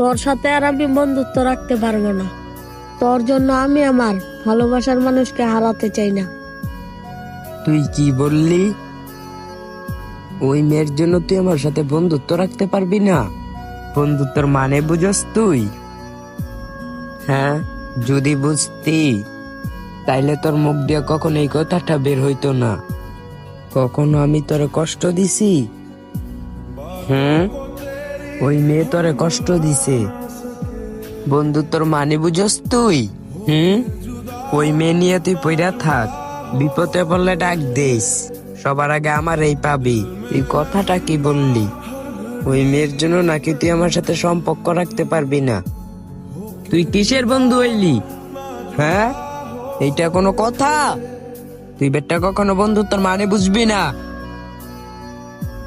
তোর সাথে আর আমি বন্ধুত্ব রাখতে পারব না। তোর জন্য আমি আমার ভালোবাসার মানুষকে হারাতে চাই না। তুই কি বললি? ওই মেয়ের জন্য তুই আমার সাথে বন্ধুত্ব রাখতে পারবি না? বন্ধুত্বর মানে বুঝস তুই? হ্যাঁ যদি বুঝতি, তাইলে তোর মুখ দিয়ে কখনো এই কথাটা বের হইতো না। কখনো আমি তোরে কষ্ট দিছি? হুম? ওই মেয়ে তোরে কষ্ট দিছে। বন্ধুত্বর মানে বুঝস তুই? হুম? ওই মেয়ে নিয়ে তুই পইরা থাক, বিপদে পড়লে ডাক দিস। সবার আগে আমার এই পাবি। এই কথাটা কি বললি? ওই মেয়ের জন্য নাকি তুই আমার সাথে সম্পর্ক রাখতে পারবি না? তুই কিসের বন্ধু হইলি? হ্যাঁ? এইটা কোনো কথা? তুই বেটা কখনো বন্ধুত্বর মানে বুঝবি না?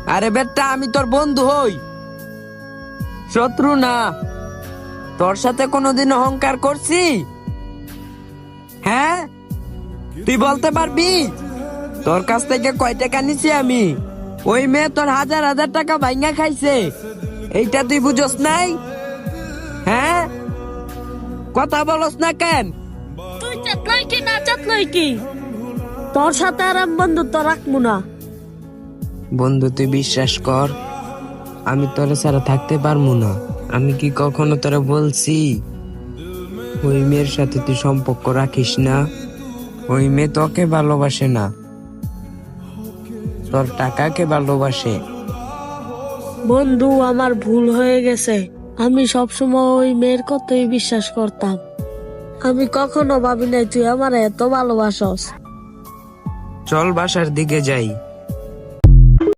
আরে বেটা, আমি তোর বন্ধু হই। শত্রু না। তোর সাথে কোনোদিন অহংকার করছি? হ্যাঁ? তুই বলতে পারবি? তোর কাছ থেকে কয় টাকা নিছি আমি? ওই মেয়ে তোর হাজার হাজার টাকা ভাঙ্গা খাইছে। এইটা তুই বুঝস নাই? হ্যাঁ? কথা বলস না কেন? তুই চাতলাই কি না চাতলাই কি? তোর সাথে আর বন্ধুত্ব রাখব না। বন্ধু তুই বিশ্বাস কর আমি তোরে ছাড়া থাকতে পারব না। আমি কি কখনো তোরা বলছি? ওই মেয়ের সাথে তুই সম্পর্ক রাখিস না। ওই মেয়ে তোকে ভালোবাসে না। তোর টাকাকে ভালোবাসে। বন্ধু আমার ভুল হয়ে গেছে। আমি সবসময় ওই মেয়ের কথাই বিশ্বাস করতাম। আমি কখনো ভাবি নাই তুই আমার এত ভালোবাসস। চল বাসার দিকে যাই।